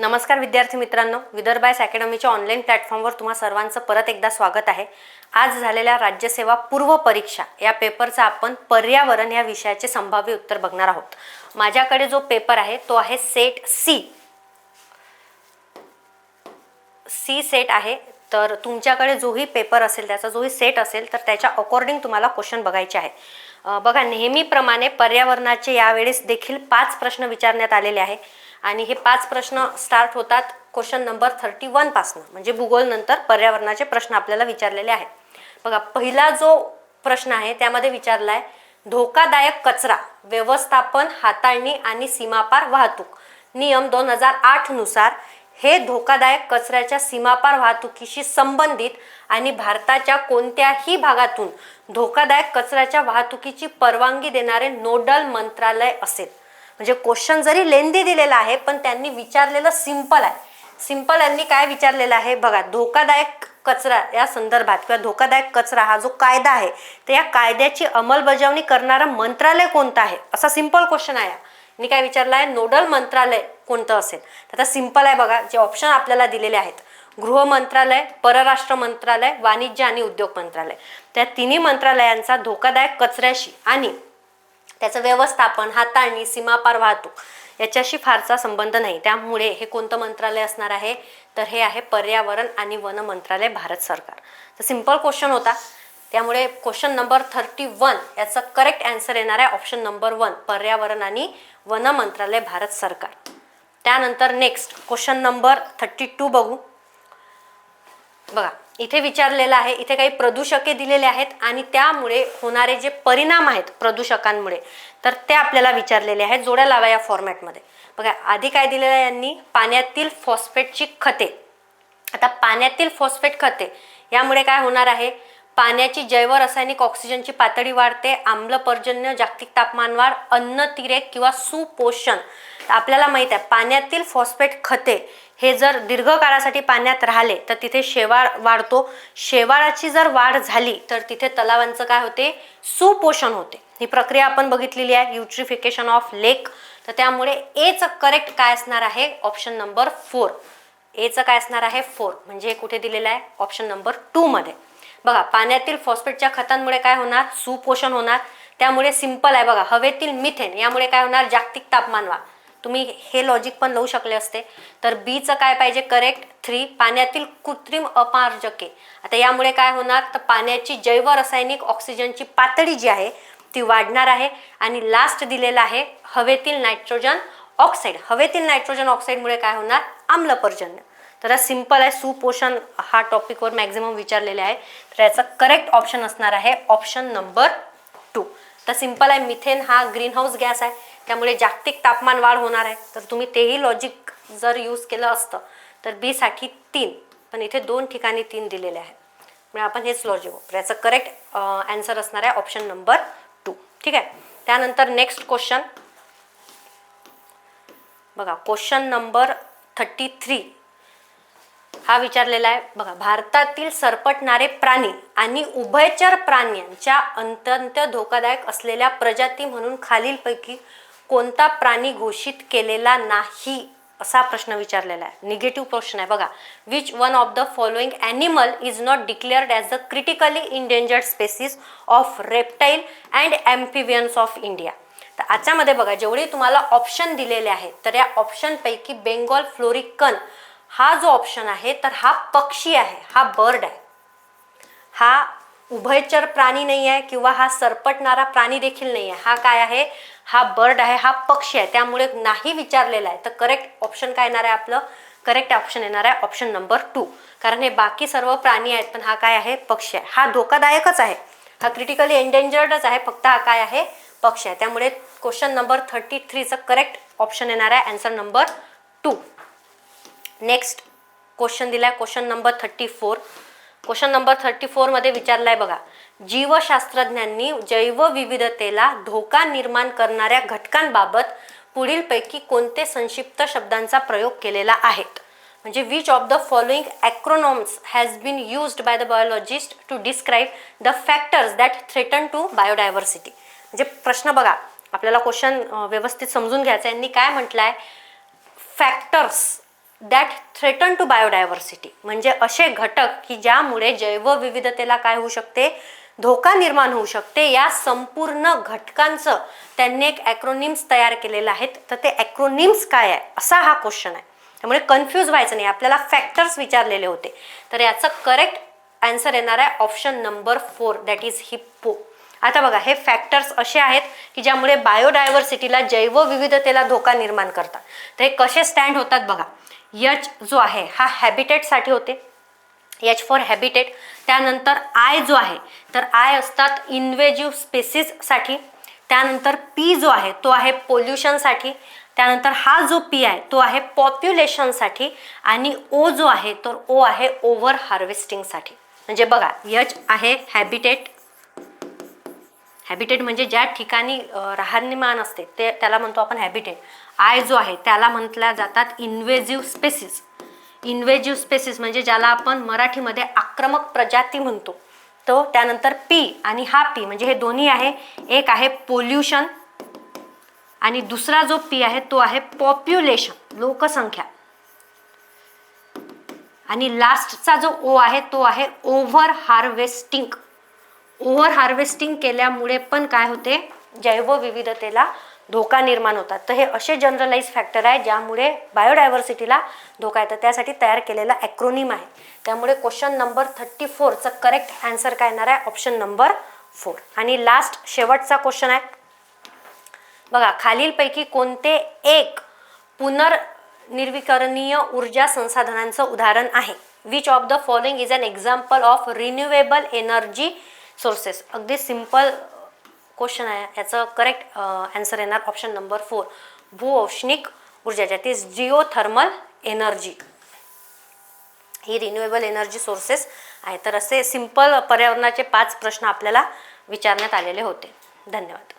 नमस्कार विद्यार्थी मित्रांनो विदर्भायस अकॅडमीच्या ऑनलाईन प्लॅटफॉर्मवर तुम्हा सर्वांचं परत एकदा स्वागत आहे. आज झालेल्या राज्यसेवा पूर्व परीक्षा या पेपरचा आपण पर्यावरण या विषयाचे संभाव्य उत्तर बघणार आहोत. माझ्याकडे जो पेपर आहे तो आहे सेट सी सी सेट आहे तर तुमच्याकडे जोही पेपर असेल त्याचा जोही सेट असेल तर त्याच्या अकॉर्डिंग तुम्हाला क्वेश्चन बघायचे आहे बघा नेहमीप्रमाणे पर्यावरणाचे यावेळेस देखील पाच प्रश्न विचारण्यात आलेले आहे आणि हे पाच प्रश्न स्टार्ट होतात क्वेश्चन नंबर थर्टी वनपासनं म्हणजे भूगोल नंतर पर्यावरणाचे प्रश्न आपल्याला विचारलेले आहेत. बघा पहिला जो प्रश्न आहे त्यामध्ये विचारला आहे धोकादायक कचरा व्यवस्थापन हाताळणी आणि सीमापार वाहतूक. नियम दोन हजार आठनुसार हे धोकादायक कचऱ्याच्या सीमापार वाहतुकीशी संबंधित आणि भारताच्या कोणत्याही भागातून धोकादायक कचऱ्याच्या वाहतुकीची परवानगी देणारे नोडल मंत्रालय असेल. म्हणजे क्वेश्चन जरी लेंदी दिलेला आहे पण त्यांनी विचारलेलं सिंपल आहे. सिंपल यांनी काय विचारलेलं आहे? बघा धोकादायक कचरा या संदर्भात किंवा धोकादायक कचरा हा जो कायदा आहे तर या कायद्याची अंमलबजावणी करणारं मंत्रालय कोणतं आहे? असा सिंपल क्वेश्चन आहे मी काय विचारलं आहे? नोडल मंत्रालय कोणतं असेल? तर आता सिंपल आहे बघा जे ऑप्शन आपल्याला दिलेले आहेत. गृह मंत्रालय परराष्ट्र मंत्रालय वाणिज्य आणि उद्योग मंत्रालय. त्या तिन्ही मंत्रालयांचा धोकादायक कचऱ्याशी आणि त्याचं व्यवस्थापन हाताळणी सीमापार वाहतूक याच्याशी फारसा संबंध नाही. त्यामुळे हे कोणतं मंत्रालय असणार आहे? तर हे आहे पर्यावरण आणि वन मंत्रालय भारत सरकार. तर सिंपल क्वेश्चन होता. त्यामुळे क्वेश्चन नंबर थर्टी वन याचं करेक्ट अँसर येणार आहे ऑप्शन नंबर वन पर्यावरण आणि वन मंत्रालय भारत सरकार. त्यानंतर next question number thirty two बघू. बघा इथे विचारलेलं आहे इथे काही प्रदूषके दिलेले आहेत आणि त्यामुळे होणारे जे परिणाम आहेत प्रदूषकांमुळे तर ते आपल्याला विचारलेले आहेत. जोड्या लावा या फॉर्मॅटमध्ये बघा आधी काय दिलेलं आहे यांनी? पाण्यातील फॉस्फेटची खते. आता पाण्यातील फॉस्फेट खते यामुळे काय होणार आहे? पाण्याची जैव रासायनिक ऑक्सिजनची पातळी वाढते आम्ल पर्जन्य जागतिक तापमानवाढ अन्न तिरेक किंवा सुपोषण. आपल्याला माहीत आहे पाण्यातील फॉस्फेट खते हे जर दीर्घकाळासाठी पाण्यात राहिले तर तिथे शेवाळ वाढतो. शेवाळाची जर वाढ झाली तर तिथे तलावांचं काय होते? सुपोषण होते. ही प्रक्रिया आपण बघितलेली आहे युट्रिफिकेशन ऑफ लेक. तर त्यामुळे एचं करेक्ट काय असणार आहे? ऑप्शन नंबर फोर एचं काय असणार आहे? फोर म्हणजे हे कुठे दिलेलं आहे? ऑप्शन नंबर टूमध्ये बघा पाण्यातील फॉस्फेटच्या खतांमुळे काय होणार? सुपोषण होणार. त्यामुळे सिंपल आहे बघा हवेतील मिथेन यामुळे काय होणार? जागतिक तापमान वा तुम्ही हे लॉजिक पण लावू शकले असते. तर बीचं काय पाहिजे? करेक्ट थ्री पाण्यातील कृत्रिम अपार्जके. आता यामुळे काय होणार? तर पाण्याची जैव रासायनिक ऑक्सिजनची पातळी जी आहे ती वाढणार आहे. आणि लास्ट दिलेला आहे हवेतील नायट्रोजन ऑक्साईड हवेतील नायट्रोजन ऑक्साईडमुळे काय होणार? आम्लपर्जन्य. तर सिंपल आहे. सुपोषण हा टॉपिकवर मॅक्झिमम विचारलेले आहे. तर याचा करेक्ट ऑप्शन असणार आहे. ऑप्शन नंबर टू तर सिंपल आहे. मिथेन हा ग्रीन हाऊस गॅस आहे. त्यामुळे जागतिक तापमान वाढ होणार आहे. तर तुम्ही तेही लॉजिक जर यूज केलं असतं तर बी साठी तीन. पण इथे दोन ठिकाणी तीन दिलेले आहे. म्हणजे आपण हेच लॉजिक वापर याचं करेक्ट आन्सर असणार आहे. ऑप्शन नंबर टू ठीक आहे? त्यानंतर नेक्स्ट क्वेश्चन बघा क्वेश्चन नंबर थर्टी थ्री हा विचारलेला आहे. बघा भारतातील सरपटणारे प्राणी आणि उभयचर प्राण्यांच्या अत्यंत धोकादायक असलेल्या प्रजाती म्हणून खालीलपैकी कोणता प्राणी घोषित केलेला नाही असा प्रश्न विचारलेला आहे. निगेटिव्ह प्रश्न आहे. बघा which one of the following animal is not declared as the critically endangered species of reptile and amphibians of India तर याच्यामध्ये बघा जेवढे तुम्हाला ऑप्शन दिलेले आहेत तर या ऑप्शनपैकी बेंगॉल फ्लोरिकन हा जो ऑप्शन आहे तर हा पक्षी आहे हा बर्ड आहे. हा उभयचर प्राणी नाही आहे किंवा हा सरपटणारा प्राणी देखील नाही आहे. हा काय आहे? हा बर्ड आहे हा पक्षी आहे. त्यामुळे नाही विचारलेला आहे. तर करेक्ट ऑप्शन काय येणार आहे आपलं? करेक्ट ऑप्शन येणार आहे ऑप्शन नंबर टू कारण हे बाकी सर्व प्राणी आहेत पण हा काय आहे? पक्षी आहे. हा धोकादायकच आहे. हा क्रिटिकली एंडेंजर्डच आहे. फक्त हा काय आहे? पक्षी आहे. त्यामुळे क्वेश्चन नंबर थर्टी थ्रीचं करेक्ट ऑप्शन येणार आहे. Answer number two next question दिलाय question number thirty four question number thirty फोरमध्ये विचारलाय बघा. जीवशास्त्रज्ञांनी जैवविविधतेला धोका निर्माण करणाऱ्या घटकांबाबत पुढीलपैकी कोणते संक्षिप्त शब्दांचा प्रयोग केलेला आहेत? म्हणजे which of the following acronyms has been used by the biologist to describe the factors that threaten to biodiversity म्हणजे प्रश्न बघा. आपल्याला क्वेश्चन व्यवस्थित समजून घ्यायचा आहे. यांनी काय म्हटलं आहे factors that threaten to biodiversity म्हणजे असे घटक की ज्यामुळे जैवविविधतेला काय होऊ शकते? धोका निर्माण होऊ शकते. या संपूर्ण घटकांचं त्यांनी एक ॲक्रोनिम्स तयार केलेलं आहेत. तर ते ॲक्रोनिम्स काय आहे? असा हा क्वेश्चन आहे. त्यामुळे कन्फ्यूज व्हायचं नाही. आपल्याला फॅक्टर्स विचारलेले होते. तर याचं करेक्ट आन्सर येणार आहे option number four that is HIPPO आता बघा हे फॅक्टर्स असे आहेत की ज्यामुळे बायोडायव्हर्सिटीला जैवविविधतेला धोका निर्माण करतात. तर हे कसे स्टँड होतात बघा. यच जो आहे हा हॅबिटेटसाठी होते. एच फॉर हॅबिटेट त्यानंतर आय जो आहे तर आय असतात इन्वेजिव्ह स्पेसिससाठी. त्यानंतर पी जो आहे तो आहे पोल्युशनसाठी. त्यानंतर हा जो पी आहे तो आहे पॉप्युलेशनसाठी. आणि ओ जो आहे तर ओ आहे ओव्हर हार्वेस्टिंगसाठी. म्हणजे बघा यच आहे हॅबिटेट हॅबिटेट म्हणजे ज्या ठिकाणी राहणीमान असते ते त्याला म्हणतो आपण हॅबिटेट आय जो आहे त्याला म्हटल्या जातात इन्वेजिव्ह स्पेसिस इन्वेजिव्ह स्पेसिस म्हणजे ज्याला आपण मराठीमध्ये आक्रमक प्रजाती म्हणतो. तो त्यानंतर पी आणि हा पी म्हणजे हे दोन्ही आहे. एक आहे पोल्युशन आणि दुसरा जो पी आहे तो आहे पॉप्युलेशन लोकसंख्या. आणि लास्टचा जो ओ आहे तो आहे ओव्हर हार्वेस्टिंग ओव्हर हार्वेस्टिंग केल्यामुळे पण काय होते? जैवविविधतेला धोका निर्माण होतात. तर हे असे जनरलाइज फॅक्टर आहे ज्यामुळे बायोडायव्हर्सिटीला धोका येतं. त्यासाठी तयार केलेला ॲक्रोनिम आहे. त्यामुळे क्वेश्चन नंबर थर्टी फोरचं करेक्ट ॲन्सर काय येणार आहे? Option number four. आणि लास्ट शेवटचा क्वेश्चन आहे. बघा खालीलपैकी कोणते एक पुनर्निर्विकरणीय ऊर्जा संसाधनांचं उदाहरण आहे? Which of the following is an example of renewable energy sources अगदी सिंपल क्वेश्चन आहे. याचं करेक्ट ॲन्सर येणार ऑप्शन नंबर फोर भूऔष्णिक ऊर्जा ज्यात इज जिओथर्मल एनर्जी ही रिन्युएबल एनर्जी सोर्सेस आहे तर असे सिंपल पर्यावरणाचे पाच प्रश्न आपल्याला विचारण्यात आलेले होते. धन्यवाद.